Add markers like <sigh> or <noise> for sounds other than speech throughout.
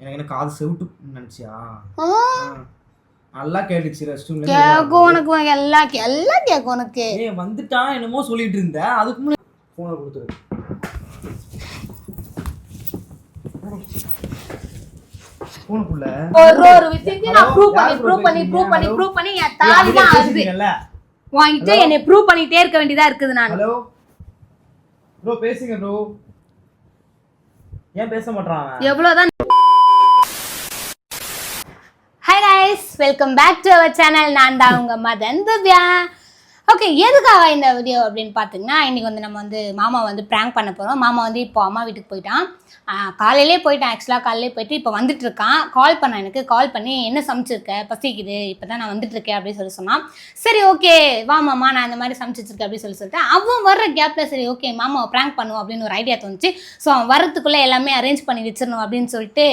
எனக்கு என்ன காது செவிட்டு நினைச்சியா? நல்லா கேட்டுச்சு ரெஸ்ட் கேக்கும் உனக்கு எல்லாம் எல்லாம் கேக்கும் உனக்கு. ஏ வந்துட்டான் என்னமோ சொல்லிட்டு இருந்த. அதுக்கு முன்னாடி போனை கொடுத்துரு. போனுக்குள்ள ஒரு ஒரு விஷயத்தையும் நான் ப்ரூவ் பண்ணி ப்ரூவ் பண்ணி ப்ரூவ் பண்ணி ப்ரூவ் பண்ணி என் தாலி தான் ஆகுது வாங்கிட்டு என்னை ப்ரூவ் பண்ணிட்டே இருக்க வேண்டியதா இருக்குது நான். ஹலோ ப்ரோ பேசுங்க ப்ரோ ஏன் பேச மாட்டான் எவ்வளவுதான் hi guys welcome back to our channel நான் தான் உங்க மதன் திவ்யா. ஓகே எதுக்காக இந்த வீடியோ அப்படின்னு பார்த்தீங்கன்னா இன்னைக்கு வந்து நம்ம வந்து மாமா வந்து ப்ராங்க் பண்ண போகிறோம் மாமா வந்து இப்போ அம்மா வீட்டுக்கு போயிட்டான். காலையிலே போயிட்டான் ஆக்சுவலாக காலையிலே போயிட்டு இப்போ வந்துட்டு இருக்கான். கால் பண்ணான் எனக்கு கால் பண்ணி என்ன சமைச்சிருக்க? பசிக்குது. இப்போ தான் நான் வந்துட்டு இருக்கேன் அப்படின்னு சொல்லி சொன்னான். சரி ஓகே வா மாமா நான் இந்த மாதிரி சமைச்சிருக்கேன் அப்படின்னு சொல்லி சொல்லிட்டு அவன் வர்ற கேப்பில் சரி ஓகே மாமாவை ப்ராங்க் பண்ணுவோம் அப்படின்னு ஒரு ஐடியா தோணுச்சு. ஸோ அவன் வரத்துக்குள்ளே எல்லாமே அரேஞ்ச் பண்ணி வச்சிடணும் அப்படின்னு சொல்லிட்டு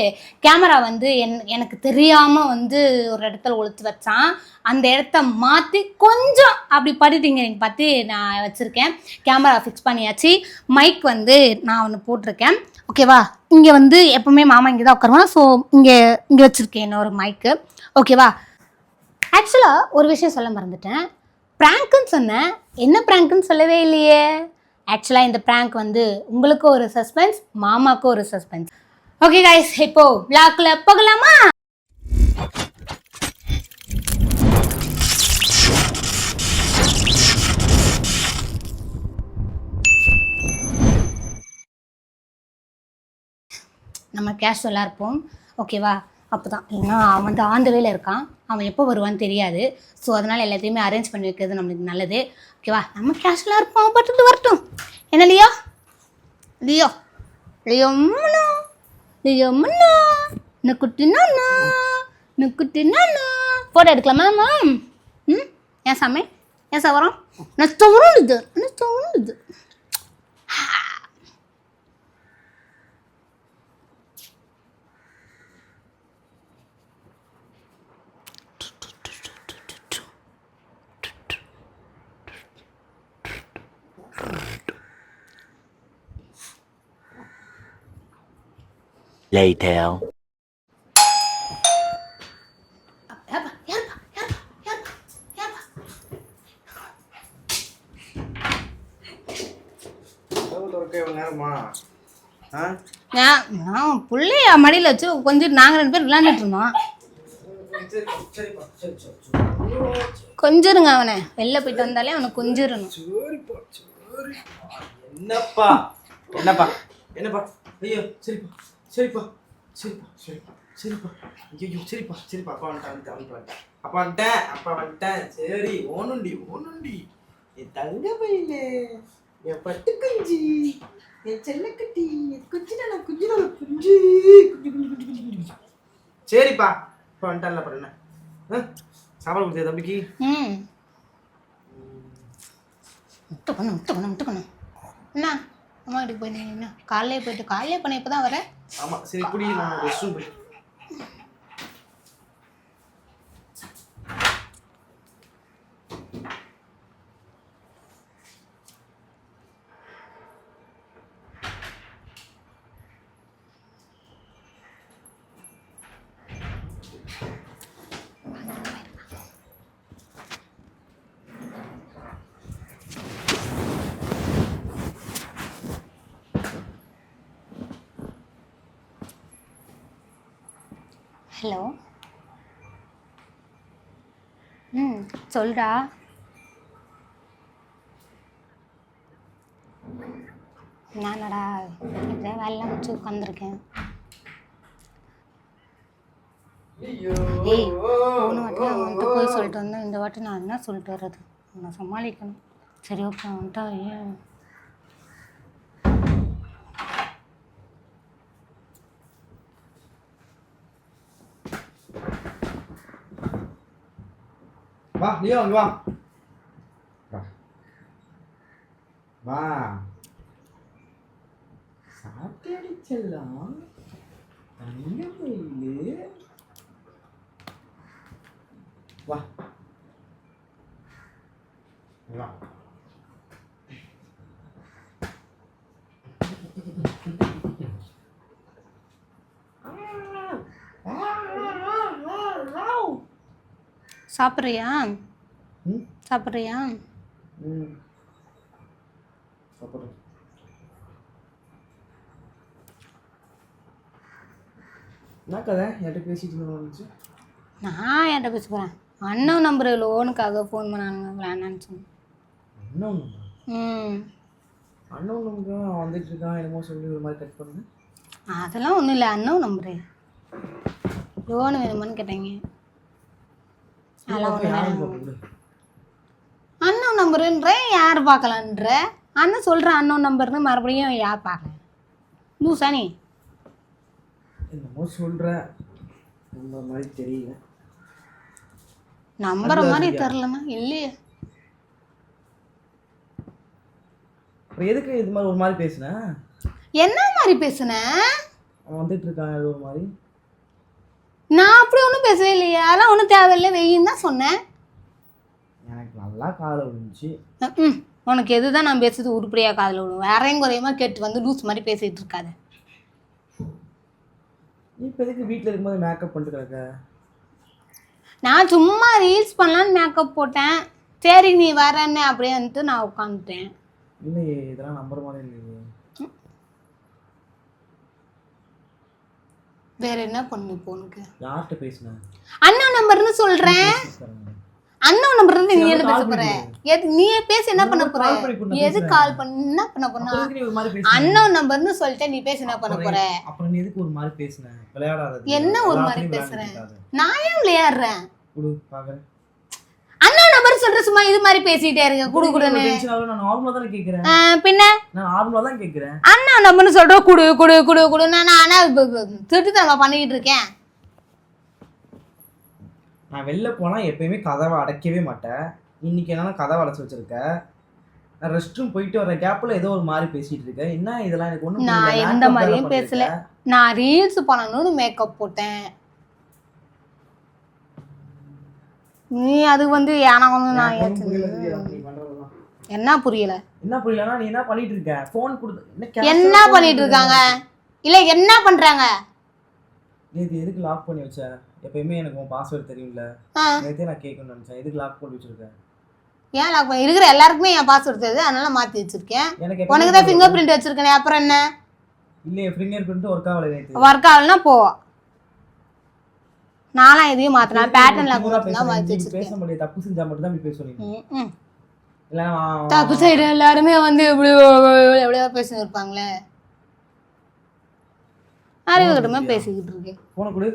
கேமரா வந்து என் எனக்கு தெரியாமல் வந்து ஒரு இடத்துல ஒழித்து வச்சான். அந்த இடத்த மாற்றி கொஞ்சம் அப்படி படிட்டீங்க நீங்கள் பார்த்து நான் வச்சுருக்கேன். கேமரா ஃபிக்ஸ் பண்ணியாச்சு. மைக் வந்து நான் ஒன்று போட்டிருக்கேன். ஓகேவா இங்கே வந்து எப்போவுமே மாமா இங்கே தான் உட்காருவான். ஸோ இங்கே இங்கே வச்சுருக்கேன் இன்னொரு மைக்கு ஓகேவா ஆக்சுவலாக ஒரு விஷயம் சொல்ல மறந்துட்டேன். ப்ராங்க்குன்னு சொன்னேன் என்ன ப்ராங்க்குன்னு சொல்லவே இல்லையே. ஆக்சுவலாக இந்த ப்ராங்க் வந்து உங்களுக்கும் ஒரு சஸ்பென்ஸ் மாமாவுக்கும் ஒரு சஸ்பென்ஸ் ஓகே கைஸ் இப்போ விளாக்கில் போகலாமா? நம்ம கேஷுவலாக இருப்போம். ஓகேவா அப்போ தான் ஏன்னா அவன் வந்து ஆந்த இருக்கான். அவன் எப்போ வருவான்னு தெரியாது. ஸோ அதனால் எல்லாத்தையுமே அரேஞ்ச் பண்ணி வைக்கிறது நம்மளுக்கு நல்லது. ஓகேவா நம்ம கேஷுவலாக இருப்போம். அவன் பட்டு வரட்டும். என்ன லியோ? லியோ? லியோ முன்னா லியோ முன்னா நுக்குட்டி நானா? நுக்குட்டி நானா? ஃபோட்டோ எடுக்கலாமா மேம் ம்? ஏன் சாமி? ஏன் சவரம்? நச்சவரும் இது? நச்சவரும் இது Later. யாருப்பா யாருப்பா யாருப்பா யாருப்பா யாருப்பா கதவு திறக்க இவ்வளவு நேரமா ஆ? நான் நான் பிள்ளைய மடியில் வச்சு கொஞ்சம் நாங்கள் ரெண்டு பேரும் விளாண்டுட்டு இருந்தோம். கொஞ்சிருங்க அவனை. வெளில போயிட்டு வந்தாலே அவனை கொஞ்சிடணும் என்னப்பா? என்னப்பா? என்னப்பா? ஐயோ சரிப்பா. சரிப்பா சரிப்பா சரிப்பா சரிப்பா ஐயோ சரிப்பா சரிப்பா அப்பா வந்துட்டேன் வந்துட்டு வந்துட்டேன் அப்பா வந்துட்டேன் அப்பா வந்துட்டேன் சரி ஓனுண்டி ஓனுண்டி என் தங்க பையிலே என் பட்டு குஞ்சு என் செல்லக்கட்டி என் குஞ்சுடா நான் குஞ்சுடா குஞ்சு குஞ்சு குஞ்சு குஞ்சு குஞ்சு குஞ்சு சரிப்பா இப்போ வந்துட்டான்ல அப்புறம் என்ன ஆ? சாப்பாடு கொடுத்தியா தம்பிக்கு முட்டை பண்ணு முட்டை பண்ணு என்ன அம்மா வீட்டுக்கு போயிருந்தீங்கன்னா காலையிலே போயிட்டு காலையிலே போனேன் இப்போ தான் வரேன். ஆமா சரி குடி நான் ரெஸ்ட் ரூம் போய் ஹலோ. ம் சொல்டா நானடா இப்போதான் வேலைலாம் முடிச்சு உட்காந்துருக்கேன் ஏய் போன வாட்டி நான் அவன்கிட்ட போய் சொல்லிட்டு வந்தேன். இந்த வாட்டி நான் என்ன சொல்லிட்டு வர்றது? நான் சமாளிக்கணும். சரி ஓகே அவன்கிட்ட ஏன் வா லியோ இங்க வா வா சாப்பிட்டு செல்லம் வா வா சாப்பிட்றியா? ம்? சாப்பிட்றியா? ம். பேசிட்டு நான் என்கிட்ட பேச போகிறேன் அண்ணன் நம்பர் லோனுக்காக ஃபோன் பண்ணானுங்க வேணான்னு சொன்னேன் அண்ணன் ம். அண்ணன் நமக்கு வந்துட்டு இருக்கான் என்னமோ சொல்லி ஒரு மாதிரி கட் பண்ணுங்க அதெல்லாம் ஒன்றும் இல்லை அண்ணன் நம்பரு. லோன் வேணுமான்னு கேட்டாங்க? பார்க்க அண்ணன் நம்பருன்ற யார் பார்க்கலான்ற? அண்ணன் சொல்கிற அண்ணன் நம்பர்னு மறுபடியும் யார் பார்க்கல? லூசா நீ என்னமோ சொல்ற. நம்ம மாதிரி தெரியல. நம்புற மாதிரி தெரிலனா இல்லையே. அப்புறம் எதுக்கு இது மாதிரி ஒரு மாதிரி பேசுனேன் என்ன மாதிரி பேசுனேன் வந்துட்டு இருக்கான் ஏதோ ஒரு மாதிரி. நான் அப்படி ஒன்றும் பேசவே இல்லையே. அதெல்லாம் ஒன்றும் தேவையில்லை. வெயின்னு தான் சொன்னேன். எனக்கு நல்லா காலை விழுந்துச்சு. ம் உனக்கு எதுதான் நான் பேசுறது உருப்படியாக காதில் விடும் வேறையும் குறையுமா கேட்டு வந்து லூஸ் மாதிரி பேசிகிட்டு இருக்காத. நீ இப்போ எதுக்கு வீட்டில் இருக்கும்போது மேக்கப் பண்ணிட்டு கிடக்க? நான் சும்மா ரீல்ஸ் பண்ணலான்னு மேக்கப் போட்டேன். சரி நீ வரேன்னு அப்படியே வந்துட்டு நான் உட்காந்துட்டேன். இல்லையே இதெல்லாம் நம்புற மாதிரி இல்லையே. வேற என்ன பண்ணு இப்போ உனக்கு? யார்கிட்ட பேசினேன் அண்ணா நம்பர்னு சொல்றேன். அண்ணா நம்பர் இருந்து நீ என்ன பேச போற? எது நீ பேசி என்ன பண்ண போற எது கால் பண்ண என்ன பண்ண போறா? பேசுன அண்ணா நம்பர்னு சொல்லிட்டு நீ பேசி என்ன பண்ண போற? அப்புறம் நீ எதுக்கு ஒரு மாதிரி பேசுன? விளையாடாதது. என்ன ஒரு மாதிரி இருக்காத. நான் ஏன் விளையாடுறேன் குடு பாக்குறேன் அண்ணா நம்பர் சொல்ற சும்மா இது மாதிரி பேசிட்டே இருக்க குடு குடுன்னு. நான் நார்மலா தானே கேக்குறேன். பின்ன? நான் நார்மலா தான் கேக்குறேன். அண்ணா நம்பர்னு சொல்ற குடு குடு குடு குடுன்னு நான் ஆனா திருட்டுத்தனமா பண்ணிக்கிட்டு இருக்கேன். நான் வெளில போனா எப்பயுமே கதவை அடைக்கவே மாட்டேன். இன்னைக்கு என்னன்னா கதவை அடைச்சு வச்சிருக்க. நான் ரெஸ்ட் ரூம் போயிட்டு வர கேப்ல ஏதோ ஒரு மாதிரி பேசிட்டு இருக்கேன். என்ன இதெல்லாம் எனக்கு ஒண்ணும் நான். எந்த மாதிரியும் பேசல. நான் ரீல்ஸ் பண்ணணும்னு மேக்கப் போட்டேன். நீ அது வந்து ஏனா வந்து நான். என்ன புரியல? என்ன புரியலன்னா நீ என்ன பண்ணிட்டு இருக்க? போன் கொடுத்து என்ன பண்ணிட்டு இருக்காங்க? இல்ல என்ன பண்றாங்க? நேத்து எதுக்கு லாக் பண்ணி வச்ச? எப்பயுமே எனக்கு உன் பாஸ்வேர்டு தெரியும்ல. நேத்தே நான் கேட்கணும்னு நினைச்சேன். எதுக்கு லாக் போட்டு வச்சிருக்கேன் ஏன் லாக் பண்ணி இருக்கிற எல்லாருக்குமே என் பாஸ்வேர்ட் தெரியுது அதனால மாத்தி வச்சிருக்கேன். உனக்கு தான் ஃபிங்கர் பிரிண்ட் வச்சிருக்கேனே அப்புறம் என்ன? இல்லையே ஃபிங்கர் பிரிண்ட் ஒர்க் ஆகல ஒர்க் ஆகலன்னா போ. நான்லாம் எதையும் மாத்தினா பேட்டர்ன் லாக் திமிரா மட்டும் தான் பேசுற, மாத்தி பேச முடியாது தப்பு செஞ்சா மட்டும் தான் பேசுவீங்க தப்பு சைடு எல்லாருமே வந்து இப்படி எவ்வளோ பேசின்னு இருப்பாங்களே. கிட்டமே பேசிக்கிட்டு இருக்கேன். கொடு. போன்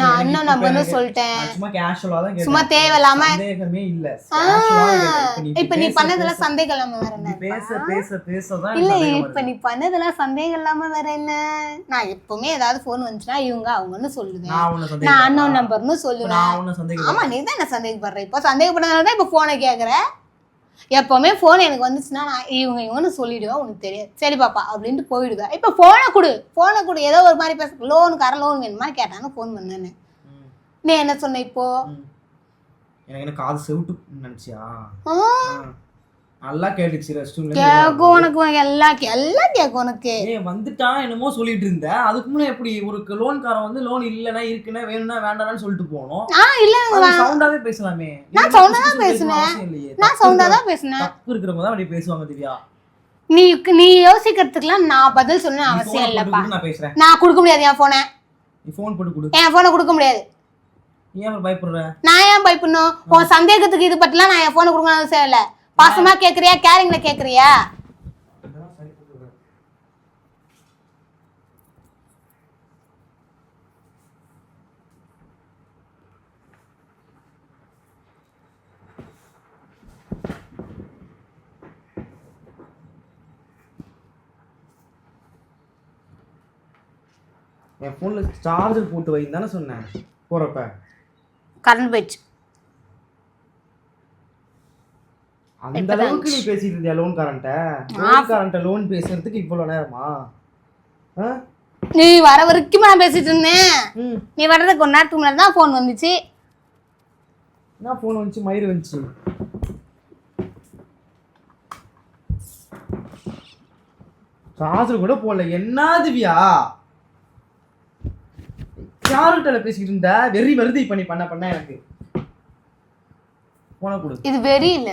நான் அண்ணன் நம்பர்னு சொல்லிட்டேன். சும்மா கேஷுவலா தான் கேட்டேன். சும்மா தேவையில்லாம சந்தேகமே இல்ல. இப்ப நீ பண்ணதெல்லாம் சந்தேகம் இல்லாம வேற நீ என்ன பேச பேச பேச தான் இல்ல இப்ப. நீ பண்ணதெல்லாம் சந்தேகம் இல்லாம வேற என்ன? நான் எப்பவுமே ஏதாவது போன் வந்துச்சுன்னா இவங்க அவங்கன்னு சொல்லுவேன். நான் அண்ணன் நம்பர்னு சொல்லுவேன். ஆமா நீ தான் என்ன சந்தேகப்படுற. இப்போ சந்தேகப்பட்டதுனால தான் இப்போ ஃபோனை கேட்குற எப்பவுமே ஃபோன் எனக்கு வந்துச்சுன்னா நான் இவங்க இவங்கன்னு சொல்லிடுவேன் உனக்கு தெரியாது. சரி பாப்பா அப்படின்ட்டு போயிடுவேன். இப்போ ஃபோனை கொடு ஃபோனை கொடு ஏதோ ஒரு மாதிரி பேச லோனுக்கார லோன் வேணுமான்னு கேட்டாங்க ஃபோன் பண்ணேன்னு. நீ என்ன சொன்ன இப்போ. எனக்கு என்ன காது செவிட்டு நினைச்சியா. நல்லா கேட்டுச்சு ரெஸ்ட் கேக்கும் உனக்கு எல்லாம் எல்லாம் கேட்கும் உனக்கு. ஏய் வந்துட்டான் என்னமோ சொல்லிட்டு இருந்த. அதுக்கு முன்னே எப்படி ஒரு லோன்காரன் வந்து லோன் இல்லைன்னா இருக்குன்னா வேணும்னா வேண்டாம்னு சொல்லிட்டு போனோம். ஆ இல்ல சவுண்டாவே பேசலாமே. நான் புதுசு தான் பேசுனேன். நான் சவுண்டா தான் பேசினேன். தப்பு இருக்கிறவங்க தான் அப்படி பேசுவாங்க திவ்யா. நீ நீ யோசிக்கிறதுக்குலாம் நான் பதில் சொல்லணும் அவசியம் இல்லப்பா. நான் பேசுறேன். நான் கொடுக்க முடியாது என் ஃபோனை நீ ஃபோன் போட்டு கொடு. என் ஃபோனை கொடுக்க முடியாது. ஏன் பயப்படுற? நான் ஏன் பயப்படணும்? உன் சந்தேகத்துக்கு இது பற்றிலாம் நான் என் ஃபோனை கொடுக்கணும் அவசியம் இல்லை. பாசமா கேட்குறியா கேரிங்ல கேட்குறியா என் ஃபோன்ல சார்ஜர் போட்டு வைன்னு தானே சொன்னேன் போறப்ப. கரண்ட் போயிடுச்சு. அந்த அளவுக்கு நீ பேசிட்டு இருந்தியா லோன் காரன்ட்ட? லோன் காரன்ட்ட லோன் பேசுறதுக்கு இவ்வளவு நேரமா? நீ வர வரைக்கும் நான் பேசிட்டு இருந்தேன். நீ வர்றதுக்கு ஒரு நேரத்துக்கு முன்னாடி தான் ஃபோன் வந்துச்சு. என்ன ஃபோன் வந்துச்சு? மயிறு வந்துச்சு. சார்ஜர் கூட போடல. என்ன திவ்யா யாருகிட்ட பேசிக்கிட்டு இருந்த? வெறி வருது இப்ப நீ பண்ண பண்ண எனக்கு. போன கொடு. இது வெறி இல்ல.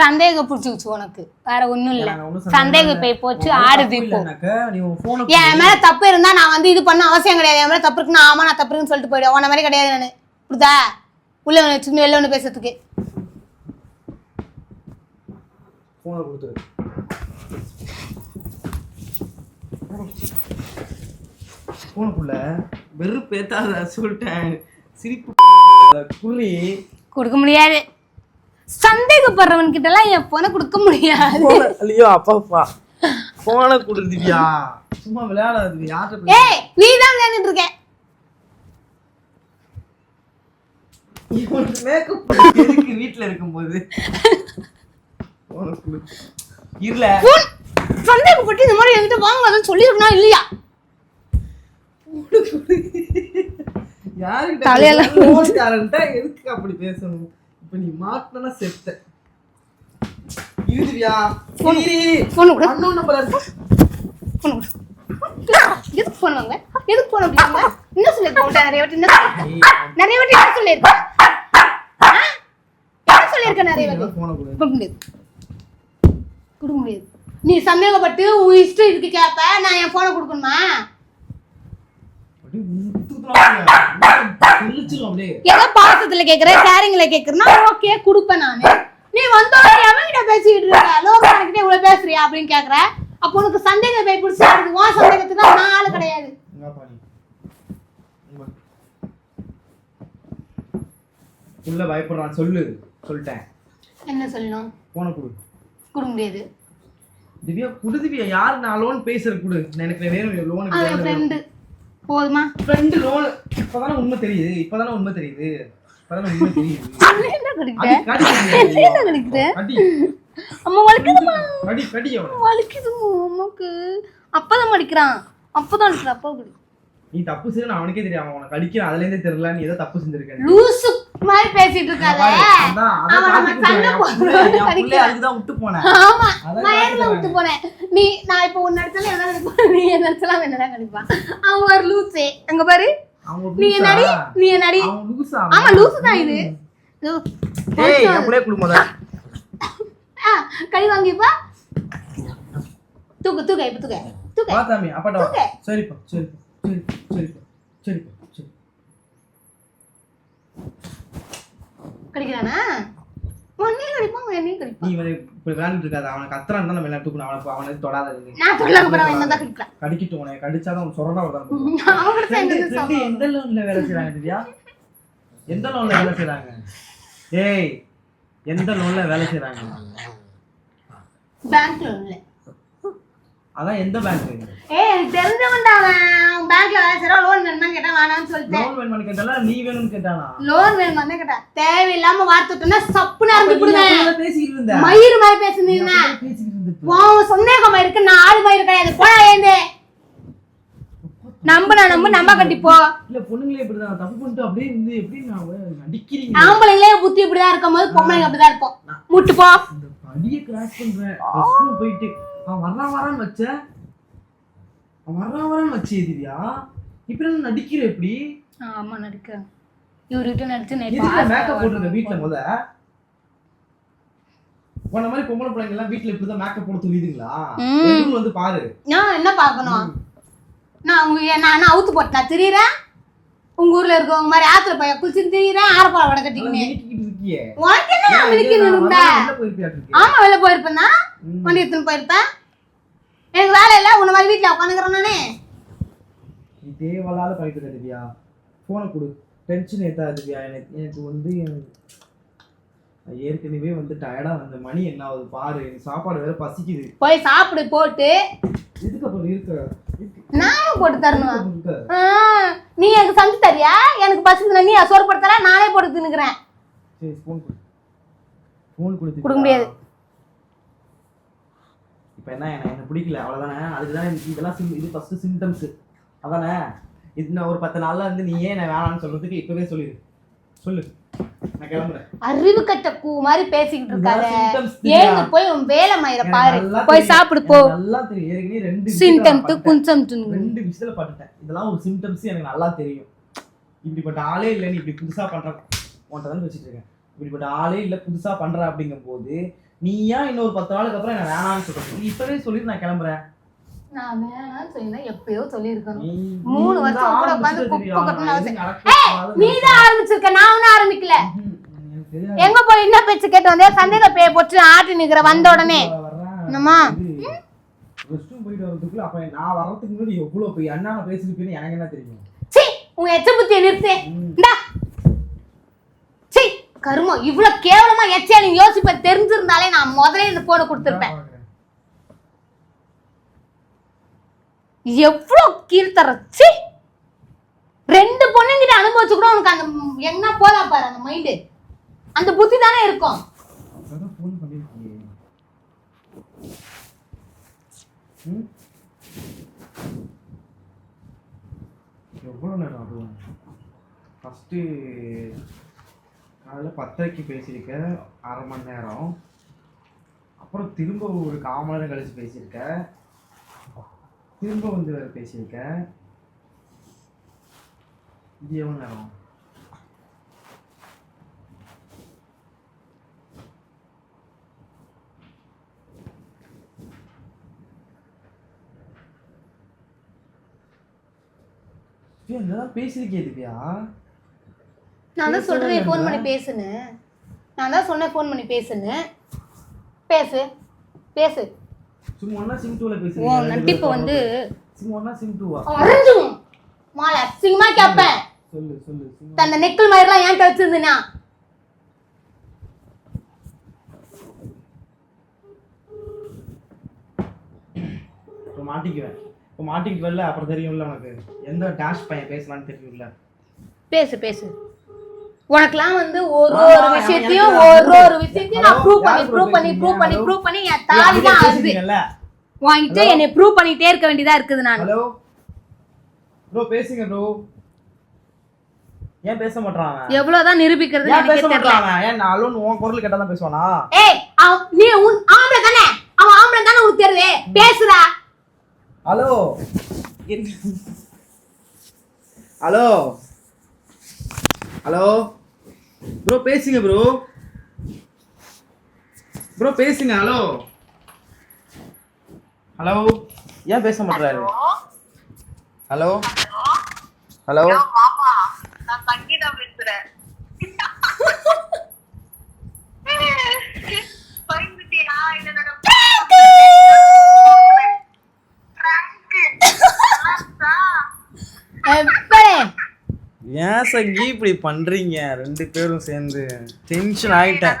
சந்தேகம் பிடிச்சிக்கிச்சு உனக்கு. வேற ஒண்ணும் இல்ல. சந்தேகம் போய் போச்சு ஆடுது இப்போ என் மேல தப்பு இருந்தா நான் வந்து இது பண்ண அவசியம் கிடையாது. என் மேல தப்பு இருக்குன்னா ஆமா நான் தப்பு இருக்குன்னு சொல்லிட்டு போயிடுவேன் உன மாதிரி கிடையாது நானு. புரியுதா உள்ள ஒன்று வச்சுக்கணும் வெளில ஒன்று பேசுறதுக்கு. போனுக்குள்ள வெறுப்பு ஏத்தாத சொல்லிட்டேன் சிரிப்பு கொடுக்க முடியாது. சந்தேகப்படுறவன் கிட்ட எல்லாம் என் போனை கொடுக்க முடியாது. ஐயோ அப்பாப்பா. போனை கொடு திவ்யா சும்மா விளையாடாத யார்கிட்ட ஏய் நீ தான் விளையாண்டுட்டு இருக்க. மேக்கப் எதுக்கு வீட்ல இருக்கும்போது? போன் சந்தேகப்பட்டு இந்த மாதிரி என்கிட்ட வாங்காதுன்னு சொல்லியிருக்கணும் இல்லையா? யாருக்கிட்ட தலையெல்லாம் எதுக்கு அப்படி பேசணும்? இப்ப நீ மாட்டினா செத்த. இருதியா போன் கொடு அண்ணன் நம்பர் இருக்கு போன் கொடு எதுக்கு போன் வாங்க? எதுக்கு போன் அப்படிங்க நிறைய வாட்டி சொல்லியிருக்கேன்? நிறைய வாட்டி என்ன சொல்லியிருக்கேன் ஆ? என்ன சொல்லியிருக்கேன் நிறைய வாட்டி? கொடுக்க முடியாது. கொடுக்க முடியாது. நீ சந்தேகப்பட்டு உன் இஷ்டம் இதுக்கு கேப்ப நான் என் போனை கொடுக்கணுமா? ஏதோ பாசத்துல கேக்குற? கேரிங்ல கேக்குறனா ஓகே கொடுப்பேன் நானு. நீ வந்தா எவன்கிட்ட பேசிக்கிட்டு இருக்க? லோகமானகிட்ட இவ்வளவு பேசுறியா அப்படின்னு கேக்குற? அப்போ உனக்கு சந்தேகம் போய் பிடிச்சி அது உன் சந்தேகத்துக்கு தான் நான் ஆளு கிடையாது. உள்ள பயப்படுறான் சொல்லு. சொல்லிட்டேன். என்ன சொல்லணும்? போன கொடு. கொடுக்க முடியாது. திவ்யா குடு திவ்யா. யாரு நான் லோன் பேசுற குடு. எனக்கு வேணும் ஃப்ரெண்டு போதுமா? ஃப்ரெண்டு லோன் இப்பதானே உண்மை தெரியுது. இப்பதானே உண்மை தெரியுது. இப்பதானே உண்மை தெரியுது. என்ன. என்ன அம்மா வலிக்குதுமா வலிக்குது அம்மாக்கு. அப்பதான் மடிக்கிறான் அப்பதான் அடிக்கிற அப்பா நீ தப்பு செய்ய நான் அவனுக்கே தெரியும். அவன் உனக்கு அடிக்கிறான். அதுல இருந்தே தெரியல. நீ ஏதோ தப்பு செஞ்சிருக்க லூசு மாதிரி பேசிட்டு இருக்காத அவன் நம்ம சண்டை. என் என் விட்டு போனேன். ஆமா மயர்ல விட்டு போனேன்? நீ நான் இப்போ உன் இடத்துல என்ன நினைப்பேன் நீ என்ன இடத்துல அவன் என்னதான் நினைப்பான் அவன் ஒரு லூசே. அங்க பாரு. நீ? என்னடி? நீ என்னடி? ஆமா லூசு? தான் இது. ஏய் என் குடு ஆ, கை வாங்கிப்பா தூக்கு தூக்க இப்ப தூக்க. தூக்க. வா சாமி. தூக்கு. சரிப்பா சரிப்பா சரிப்பா சரிப்பா. சரிப்பா சரி கடிக்கிறானா? உன்னையும் கடிப்பான் அவன் என்னையும் கடிப்பான் நீ இவனை இப்படி விளையாண்டுட்டு இருக்காத. அவனை கத்துறான் தான் நம்ம எல்லாம் தூக்கணும் அவனை அவனை தொடாத. நான் அவன் கடிக்கலாம் கடிக்கிட்டு உன்னை. கடிச்சாதான் அவன் சொரணா வருதான் <laughs> எந்த லோன்ல வேலை செய்றாங்க திவ்யா? எந்த லோன்ல வேலை செய்றாங்க? ஏய் எந்த லோன்ல வேலை செய்றாங்க? அதான் எந்த பேங்க் ஏய் தெரிஞ்சவன்டா அவன். பேங்க்ல வேலை செய்யறான் லோன் வேணுமா கேட்டா வேணாம்னு சொல்லிட்டேன். லோன் வேணும்னு கேட்டால நீ வேணும்னு கேட்டானா லோன் வேணுமா தான் கேட்டா. தேவையில்லாம வார்த்தை விட்டோம்னா சப்புன்னு அறுந்து அப்பவே பேசிக்கிட்டு இருந்த. மயிறு மாதிரி பேசுனீங்க பேசிக்கிட்டு இருந்த இப்ப. உன் நான் ஆள் மயிறு கிடையாது போடா ஏந்து. நம்புனா நம்ப. நம்ப கட்டிப்போ இல்ல பொண்ணுங்களே இப்படிதான். தப்பு பண்ணிட்டு அப்படியே இருந்து எப்படி நான் நடிக்கிறீங்க? ஆம்பளைங்களே புத்தி இப்படிதான் இருக்கும் போது பொம்பளைங்க அப்படிதான் இருப்போம். முட்டு போ. இந்த படியை கிராஸ் பண்றேன். போயிட்டு அவன் வர்றான் வரான்னு வச்ச? அவன் வர்றான் வரான்னு வச்சே திவ்யா இப்ப என்ன நடிக்கிற எப்படி? ஆமா நடிக்கிறேன் இவர்கிட்ட நடிச்சு எதுக்கு மேக்கப் போட்டுருக்க வீட்ல முத? உன்ன மாதிரி பொம்பளை பிள்ளைங்க எல்லாம் வீட்ல இப்படிதான் மேக்கப் போட. எதுவும் வந்து பாரு. நான் என்ன பார்க்கணும்? நான் உங்க நான் அவுத்து போட்டு நான் திரியிறேன் உங்க ஊர்ல இருக்கவங்க மாதிரி ஆத்துல போய் குளிச்சு திரியிறேன் ஆரப்பாவை வடை கட்டிக்கினேன்? ஆமா வெளில போயிருப்பேன்னா? ம். வண்டி எடுத்துன்னு போயிருப்பேன் எனக்கு வேலை இல்லை உன்ன மாதிரி வீட்டுல உட்காந்துக்கிறேன் நானே. இதே வளால இருக்க திவ்யா. போனை கொடு. டென்ஷன் ஏத்தாது திவ்யா எனக்கு எனக்கு வந்து ஏற்கனவே வந்து டயர்டா வந்த மணி என்ன ஆகுது பாரு. சாப்பாடு வேற பசிக்குது. போய் சாப்பிடு போட்டு. இதுக்கு அப்புறம் இருக்க. நானும் போட்டு தரணும். நீ எனக்கு சமைச்சு தரியா? எனக்கு பசிக்குதுன்னா நீ சோறு போட்டு தர நானே போட்டு தின்னுக்கிறேன். சரி ஃபோன் கொடு. ஃபோன் கொடுத்து கொடுக்க முடியாது. இப்போ என்ன என்ன பிடிக்கல அவ்வளோதானே அதுக்கு தான் இதெல்லாம் sim- இது ஃபர்ஸ்ட் சிம்டம்ஸ் அதானே? இது ஒரு பத்து நாள்ல இருந்து நீ ஏன் நான் வேணாம்னு சொல்றதுக்கு இப்பவே சொல்லிடு சொல்லு. நான் கிளம்புறேன். அறிவு கட்ட பூ மாதிரி பேசிக்கிட்டு தெரியா? ஏங்க போய் உன் வேலை மயிர எனக்கு பாரு. போய். சாப்பிடு போ. எனக்கு நல்லா தெரியும். ஏற்கனவே ரெண்டு சிம்டம். குஞ்சம் ரெண்டு விஷயத்துல பட்டுட்டேன் இதெல்லாம் ஒரு சிம்டம்ஸ் எனக்கு நல்லா தெரியும். இப்படிப்பட்ட ஆளே இல்லை நீ இப்படி புதுசா பண்ற உன்கிட்ட தான் வச்சுட்டு இருக்கேன். இப்படிப்பட்ட ஆளே இல்லை புதுசா பண்ற அப்படிங்கும் போது நீ ஏன் இன்னொரு பத்து நாளுக்கு அப்புறம் என்ன வேணாம்னு சொல்ற நீ இப்பவே சொல்லிட்டு நான் கிளம்புறேன் நான் வேணாம்னு எப்பயோ சொல்லியிருக்கணும் மூணு வருஷம் கூட ஆரம்பிச்சது குப்பை. கொட்டணும் நான் அவசியம். எதுவும் நடக்கக்கூடாதுன்னு நீ தான் ஆரம்பிச்சிருக்க நான் ஒன்னும் ஆரம்பிக்கல. எங்க போய் என்ன பேச்சு கேட்டு வந்தே சந்தேக பேய போட்டு ஆட்டி நிக்கிற வந்த உடனே. என்னம்மா? இது, restroom போயிட்டு வரதுக்குள்ள அப்ப நான் வர்றதுக்கு முன்னாடி எவ்வளவு போய் அண்ணா பேசிருப்பேன்னு எனக்கு என்ன தெரியும் சீ உன் எச்ச புத்திய நிறுத்து இந்தா சீ கருமம். இவ்வளவு கேவலமா எச்சையா நீ யோசிப்ப? தெரிஞ்சிருந்தாலே நான் முதல்ல இந்த போனை கொடுத்துருப்பேன். பார்க்கறேன். எவ்வளவு கீழ்த்தர சீ ரெண்டு பொண்ணுங்கிட்ட அனுபவிச்சு கூட உனக்கு அந்த என்ன போதா பாரு அந்த மைண்டு அந்த புத்தி தானே இருக்கும்? எவ்வளவு நேரம் ஆகும்? ஃபஸ்ட்டு அதில் பத்தரைக்கு பேசியிருக்க அரை மணி நேரம். அப்புறம் திரும்ப ஒரு கால் மணி நேரம் பேசியிருக்க. திரும்ப வந்து வேறு பேசியிருக்க. இது எவ்வளோ நேரம்? திவ்யா, இதெல்லாம் பேசியிருக்கே திவ்யா? நான் தான் சொல்றேன் ஃபோன் பண்ணி பேசுன்னு நான் தான் சொன்னேன் ஃபோன் பண்ணி பேசுன்னு பேசு. பேசு. சும்மா சிம் டூல நட்டிப்பு வந்து சிம் ஒன்னா சிம் டூவா அரைஞ்சும் மாலை அசிங்கமா கேட்பேன் சொல்லு சொல்லு தந்த நெக்கல் மாதிரிலாம் ஏன்ட்ட வச்சிருந்தேனா? இப்போ மாட்டிக்குவேன். இப்போ மாட்டிக்கிட்டு வரல அப்புறம் தெரியும்ல உனக்கு. எந்த டேஷ் பையன் பேசலாம்னு தெரியும்ல. பேசு பேசு. உனக்கெல்லாம் வந்து ஒரு ஒரு விஷயத்தையும் ஒரு ஒரு விஷயத்தையும் நான் ப்ரூவ் பண்ணி ப்ரூவ் பண்ணி? ப்ரூவ் பண்ணி? ப்ரூவ் பண்ணி என் தாலி தான் ஆகுது. வாங்கிட்டு என்னை ப்ரூவ் பண்ணிட்டே இருக்க வேண்டியதா இருக்குது நான். ஹலோ? ப்ரோ பேசுங்க ப்ரோ. ஏன் பேச மாட்டான்? எவ்வளவுதான் நிரூபிக்கிறது ஏன் பேச மாட்டான்? ஏன் நான் alone உன் குரல் கேட்டா தான் பேசுவானா? ஏய் நீ உன் ஆம்பளை தானே? அவன் ஆம்பளை தானே உனக்கு தெரியுது. பேசுடா. ஹலோ? ஹலோ? ஹலோ? ப்ரோ பேசுங்க ப்ரோ ப்ரோ பேசுங்க ஹலோ ஹலோ ஏன் பேச மாட்டாரு ஹலோ ஹலோ மாமா நான் சங்கீதா பேசுறேன் பயந்துட்டியா என்னோட எப்படே ஏன் சங்கி இப்படி பண்றீங்க? ரெண்டு பேரும் சேர்ந்து. டென்ஷன் ஆயிட்டேன்.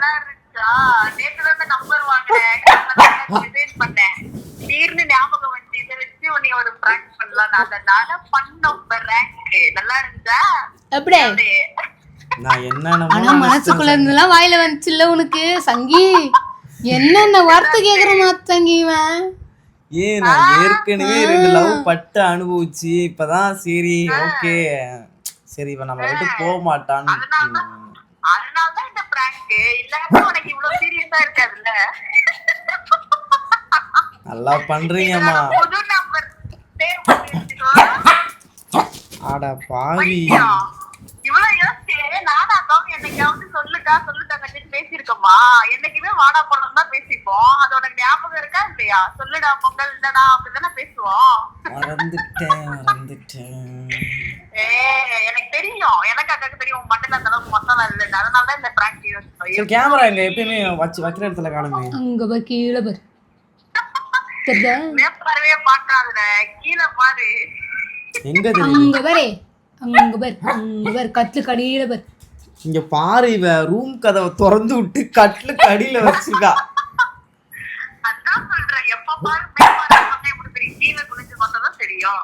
மனசுக்குள்ள இருந்தெல்லாம் வாயில வந்துச்சுல்ல உனக்கு? சங்கி என்னென்ன வார்த்தை கேக்குற இவன்? ஏன் நான் ஏற்கனவே ரெண்டு லவ் பட்டு அனுபவிச்சு இப்பதான் சரி ஓகே சரி இவன் நம்ம விட்டு போக மாட்டான்னு. ம். அதனாலதான் இந்த prank. இல்லாட்டி உனக்கு இவ்வளவு சீரியஸா இருக்காதுல்ல? நல்லா பண்றீங்கம்மா. புது நம்பர் சேவ் பண்ணி வச்சுக்கோ ஆடா பாவி. இவ்வளவு யோசிச்சு நானா அக்காவும் என்னைக்காவது சொல்லுக்கா சொல்லுக்கா கட்டி பேசியிருக்கோமா என்னைக்குமே வாடா போனோம் தான் பேசிப்போம் அது உனக்கு ஞாபகம் இருக்கா இல்லையா? சொல்லுடா பொங்கல் இல்லடா அப்படிதானே பேசுவோம். மறந்துட்டேன் மறந்துட்டேன். ஏ எனக்கு தெரியும். எனக்கு அக்காக்கு தெரியும். மண்டல அந்த அளவுக்கு மசாலா இல்லைன்னு அதனாலதான் இந்த பிராங்க் சரி கேமரா எங்க எப்பயுமே வச்சு வைக்கிற இடத்துல காணுமே. அங்க கீழே பாரு. மேப்பாரவே பாக்காதுல கீழே பாரு. எங்க தெரியுது? அங்க பாரு. அங்க பாரு அங்க பாரு கத்துல கடியில பாரு. இங்க பாரு இவ ரூம் கதவை திறந்து விட்டு கட்லுக்கு அடியில வச்சிருக்கா. அதான் சொல்றேன் எப்ப பாரு மேப்பாரவே பார்த்தா இப்படி தெரியும் கீழே குனிஞ்சு பார்த்தா தான் தெரியும்.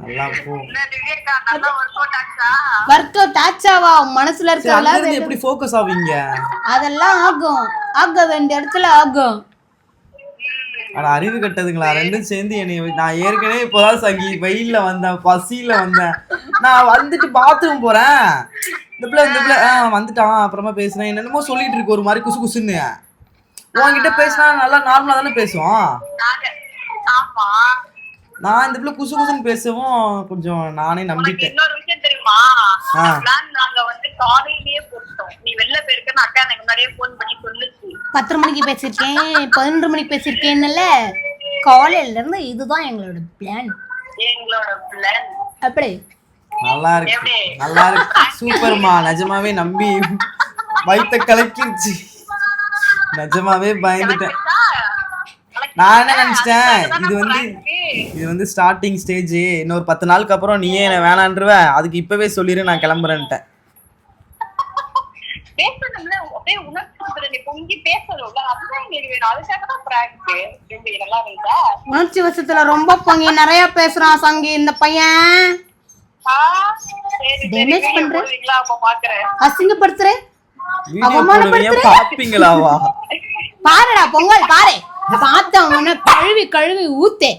நல்லா போ. இல்ல திவ்யக்கா நல்லா ஒர்க் அவுட் ஆச்சா? ஒர்க் அவுட் ஆச்சாவா? உன் மனசுல சரி அங்க இருக்கல எப்படி ஃபோக்கஸ் ஆவீங்க? அதெல்லாம் ஆகும். ஆக வேண்டிய இடத்துல ஆகும். ஆனா அறிவு கட்டதுங்களா? ரெண்டும் சேர்ந்து என்னை நான் ஏற்கனவே இப்போதான் சங்கி வெயில்ல வந்தேன் பசியில வந்தேன். நான் வந்துட்டு பாத்ரூம் போறேன். இந்த பிள்ளை இந்த பிள்ளை ஆ வந்துட்டான் அப்புறமா பேசுறேன். என்னென்னமோ சொல்லிட்டு இருக்கு ஒரு மாதிரி குசு குசுன்னு. உன்கிட்ட பேசினா நல்லா நார்மலா தானே பேசுவோம் நான் இந்த பிள்ளை குசு குசுன்னு பேசவும் கொஞ்சம் நானே நம்பிட்டேன். இன்னொரு விஷயம் தெரியுமா? நாங்க வந்து காலையிலேயே போட்டோம் நீ வெளில போயிருக்கன்னு அக்கா எனக்கு முன்னாடியே போன் பண்ணி சொல்லுச்சு பத்தரை மணிக்கு பேசியிருக்கேன் பதினொன்று மணிக்கு பேசியிருக்கேன்னுல காலையில இருந்து இதுதான் எங்களோட பிளான் எங்களோட பிளான் அப்படி நல்லா இருக்கு? நல்லா இருக்கு. சூப்பர்மா. நிஜமாவே நம்பி வயித்த கலக்கிருச்சு. நிஜமாவே பயந்துட்டேன். நான் என்ன நினைச்சிட்டேன்? இது வந்து இது வந்து ஸ்டார்டிங் ஸ்டேஜ் இன்னொரு பத்து நாளுக்கு அப்புறம் நீயே என்ன வேணான்றுவ. அதுக்கு இப்பவே சொல்லிடு நான் கிளம்புறேன்ட்டேன். வந்துரு. நீ பொங்கி பேசணும்ல அதுதான் எங்களுக்கு வேணும் அதுக்காக தான் பிராங்க் எப்படி நல்லா இருந்தா உணர்ச்சி வசத்துல ரொம்ப பொங்கி நிறைய பேசுறான் சங்கி இந்த பையன். video பண்ற? அசிங்கப்படுத்துற? பாருடா பொங்கல் பாரு. பார்த்தவங்க கழுவி கழுவி ஊத்தே.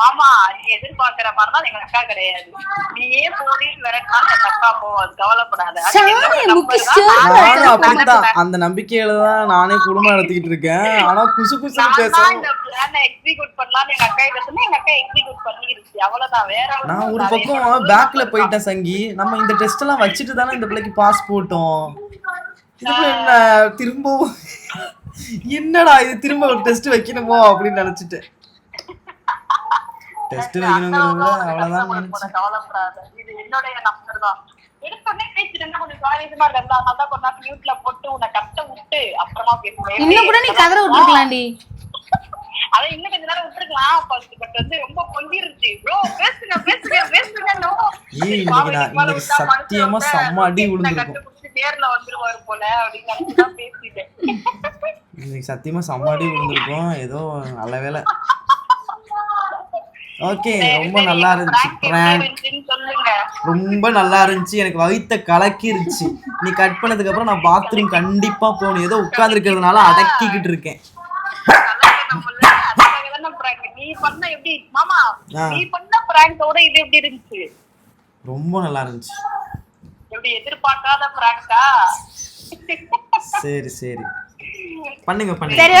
மாமா நீ எதிர்பார்க்கிற மாதிரிதான் எங்க அக்கா கிடையாது. நீயே போடின்னு விரட்டினாலும் எங்க அக்கா போவாது கவலைப்படாத. அந்த நம்பிக்கையில தான் நானே குடும்பம் நடத்திக்கிட்டு இருக்கேன். ஆனா குசு இந்த plan அ execute பண்ணலாம்னு எங்க அக்கா கிட்ட சொன்னேன். எங்க அக்கா பண்ணிருச்சு. அவ்வளவுதான். வேற நான் ஒரு பக்கம் பேக்ல போயிட்டேன் சங்கி. நம்ம இந்த டெஸ்ட் எல்லாம் வச்சுட்டு தானே இந்த பிள்ளைக்கு பாஸ் போட்டோம். என்ன? திரும்பவும்? என்னடா இது? திரும்ப ஒரு டெஸ்ட் வைக்கணுமோ? அப்படின்னு நினைச்சிட்டேன். டெஸ்ட் அந்த அவ்வளவுதான் நினைச்சேன் போட கவலைப்படாத. இது என்னுடைய number தான். எடுத்தோடனே பேசிட்டேன்னா கொஞ்சம் சுவாரஸ்யமா இருந்தா, அதனால தான் கொஞ்ச நேரம் mute ல போட்டு உன்னை கத்த விட்டு அப்புறமா பேசுவேன். இன்னும் கூட நீ கதற விட்டுருக்கலாம்டி. அதை இன்னும் கொஞ்ச நேரம் விட்டுருக்கலாம் பட் வந்து ரொம்ப பொங்கிருச்சு ப்ரோ பேசுங்க பேசுங்க பேசுங்க இன்னைக்கு நான் இன்னைக்கு சத்தியமா செம்ம அடி விழுந்திருக்கும். நேர்ல வந்துருவாரு போல அப்படின்னு பேசிட்டேன். இன்னைக்கு சத்தியமா சம்மாடி விழுந்திருக்கும். ஏதோ நல்ல வேலை ஓகே ரொம்ப நல்லா இருந்துச்சு. ரொம்ப நல்லா இருந்துச்சு. எனக்கு வயித்த கலக்கிருச்சு. நீ கட் பண்ணதுக்கு அப்புறம் நான் பாத்ரூம் கண்டிப்பா போகணும். ஏதோ உட்கார்ந்துருக்கிறதுனால அடக்கிக்கிட்டு இருக்கேன். நல்லா இருக்கணும்ல? அதுக்காக தானே prank. நீ பண்ண எப்படி மாமா ஆ. நீ பண்ண பிராங்கோட இது எப்படி இருந்துச்சு ரொம்ப நல்லா இருந்துச்சு. எப்படி எதிர்பார்க்காத பிராங்கா சரி சரி. பண்ணுங்க பண்ணுங்க. சரி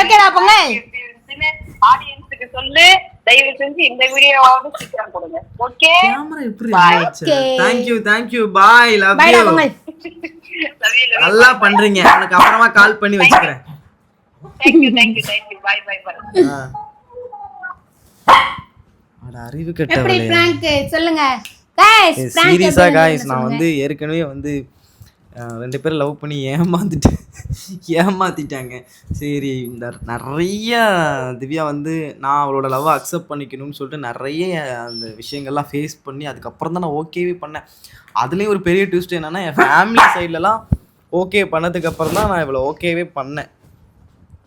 எப்படி இருந்துச்சுன்னு ஆடியன்ஸுக்கு சொல்லு. தயவு செஞ்சு இந்த வீடியோவாவது சீக்கிரம் கொடுங்க ஓகே கேமரா எப்படி Okay. Thank you thank you bye love you நல்லா பண்றீங்க. உனக்கு அப்புறமா கால் பண்ணி வச்சுக்கிறேன். Thank you thank you thank you bye bye bye ஆ. அட அறிவு எப்படி கெட்டவளே பிராங்க் சொல்லுங்க prank சீரியஸா இருந்ததுன்னு நான் வந்து ஏற்கனவே வந்து ரெண்டு பேரும் லவ் பண்ணி ஏமாந்துட்டு ஏமாத்திட்டாங்க. சரி இந்த நிறைய திவ்யா வந்து நான் அவளோட லவ் அக்செப்ட் பண்ணிக்கணும்னு சொல்லிட்டு நிறைய அந்த விஷயங்கள்லாம் ஃபேஸ் பண்ணி அதுக்கப்புறம் தான் நான் ஓகேவே பண்ணேன். அதுலேயும் ஒரு பெரிய ட்விஸ்ட் என்னன்னா என் ஃபேமிலி சைட்லலாம் ஓகே பண்ணதுக்கப்புறம் தான் நான் இவ்வளோ ஓகேவே பண்ணேன்.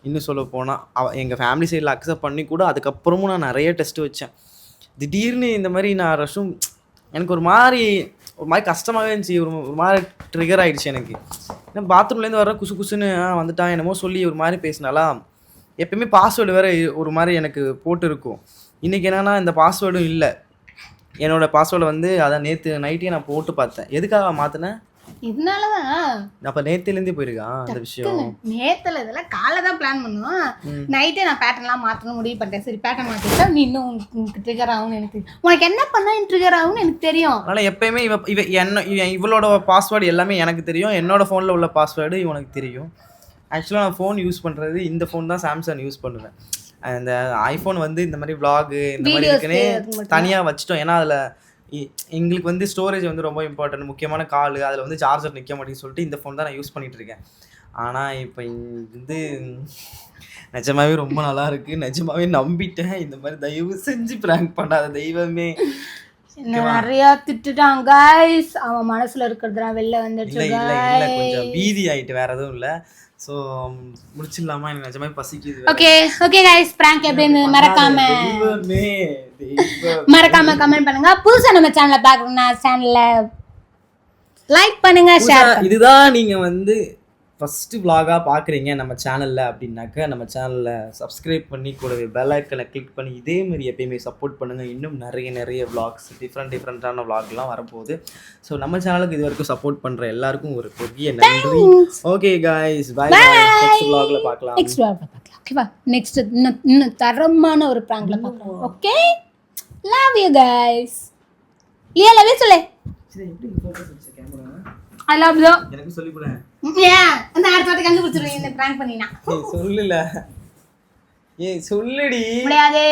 இன்னும் சொல்ல போனால் அவ எங்கள் ஃபேமிலி சைடில் அக்செப்ட் பண்ணி கூட அதுக்கப்புறமும் நான் நிறைய டெஸ்ட் வச்சேன். திடீர்னு இந்த மாதிரி நான் ரஷும் எனக்கு ஒரு மாதிரி ஒரு மாதிரி கஷ்டமாகவே இருந்துச்சு. ஒரு ஒரு மாதிரி ட்ரிகர் ஆகிடுச்சு எனக்கு. ஏன்னா பாத்ரூம்லேருந்து வர குசு குசுன்னு வந்துட்டான். என்னமோ சொல்லி ஒரு மாதிரி பேசினாலா எப்பயுமே பாஸ்வேர்டு வேறு ஒரு மாதிரி எனக்கு போட்டு இருக்கும் இன்றைக்கி என்னென்னா இந்த பாஸ்வேர்டும் இல்லை. என்னோடய பாஸ்வேர்டை வந்து அதை நேற்று நைட்டே நான் போட்டு பார்த்தேன். எதுக்காக மாற்றினேன் இதனாலதான் அப்போ நேற்றுலேருந்தே போயிருக்கா அந்த விஷயம். நேத்துல இதெல்லாம் காலை தான் பிளான் பண்ணுவோம். நைட்டே நான் பேட்டர்ன்லாம் மாற்றணும் முடிவு பண்ணிட்டேன். சரி பேட்டர்ன் மாற்றிட்டா நீ இன்னும் உனக்கு ட்ரிகர் ஆகும்னு எனக்கு. உனக்கு என்ன பண்ணா ட்ரிகர் ஆகும்னு எனக்கு தெரியும். அதனால் எப்பயுமே இவ இவ என்ன இவ- இவளோட பாஸ்வேர்டு எல்லாமே எனக்கு தெரியும். என்னோட ஃபோனில் உள்ள பாஸ்வேர்டு இவனுக்கு தெரியும். ஆக்சுவலாக நான் ஃபோன் யூஸ் பண்ணுறது இந்த ஃபோன் தான் சாம்சங் யூஸ் பண்ணுவேன். அந்த ஐஃபோன் வந்து இந்த மாதிரி vlog இந்த மாதிரி இருக்குன்னே தனியாக வச்சுட்டோம். ஏன்னா அதில் எங்களுக்கு வந்து ஸ்டோரேஜ் வந்து ரொம்ப இம்பார்ட்டன்ட் முக்கியமான கால் அதில் வந்து சார்ஜர் நிற்க மாட்டேங்குன்னு சொல்லிட்டு இந்த ஃபோன் தான் நான் யூஸ் பண்ணிட்டு இருக்கேன். ஆனால் இப்போ வந்து நிஜமாவே ரொம்ப நல்லா இருக்கு. நிஜமாவே நம்பிட்டேன். இந்த மாதிரி தயவு செஞ்சு ப்ராங்க் பண்ணாத தெய்வமே. என்ன நிறைய திட்டுட்டான் guys. அவன் மனசுல இருக்கிறதுலாம் வெளில வந்துடுச்சு இல்லை. கொஞ்சம் பீதி ஆயிட்டு வேற எதுவும் இல்லை. ஸோ முடிச்சிடலாமா? எனக்கு நிஜமே பசிக்குது. ஓகே ஓகே guys prank எப்படின்னு மறக்காம மறக்காம கமெண்ட் பண்ணுங்க. புதுசா நம்ம சேனலை பார்க்கணும்னா சேனல்ல லைக் பண்ணுங்க ஷேர் இதுதான் நீங்க வந்து ஃபஸ்ட்டு vlog-ஆ பார்க்குறீங்க நம்ம சேனலில் அப்படின்னாக்கா நம்ம சேனலில் சப்ஸ்கிரைப் பண்ணி கூடவே பெல் ஐக்கனை கிளிக் பண்ணி இதே மாதிரி எப்பயுமே சப்போர்ட் பண்ணுங்கள் இன்னும் நிறைய நிறைய vlogs டிஃப்ரெண்ட் டிஃப்ரெண்ட்டான vlogலாம் வரப்போகுது. ஸோ நம்ம சேனலுக்கு இது வரைக்கும் சப்போர்ட் பண்ணுற எல்லாருக்கும் ஒரு பெரிய நன்றி. ஓகே காய்ஸ் பை நெக்ஸ்ட் vlogல பார்க்கலாம் நெக்ஸ்ட் பார்க்கலாம் ஓகேவா நெக்ஸ்ட் இன்னும் இன்னும் தரமான ஒரு ப்ராங்க்ல பார்க்கலாம் ஓகே லவ் யூ கைஸ் லியா லவ் யூ சொல்லு. ஐ லவ் யூ எனக்கு சொல்லி கூட. ஏன் அந்த அடுத்த வாட்டி கண்டுபிடிச்சிருவீங்க இந்த ப்ராங்க் பண்ணினா. சொல்லுல. ஏய் சொல்லுடி. முடியாது.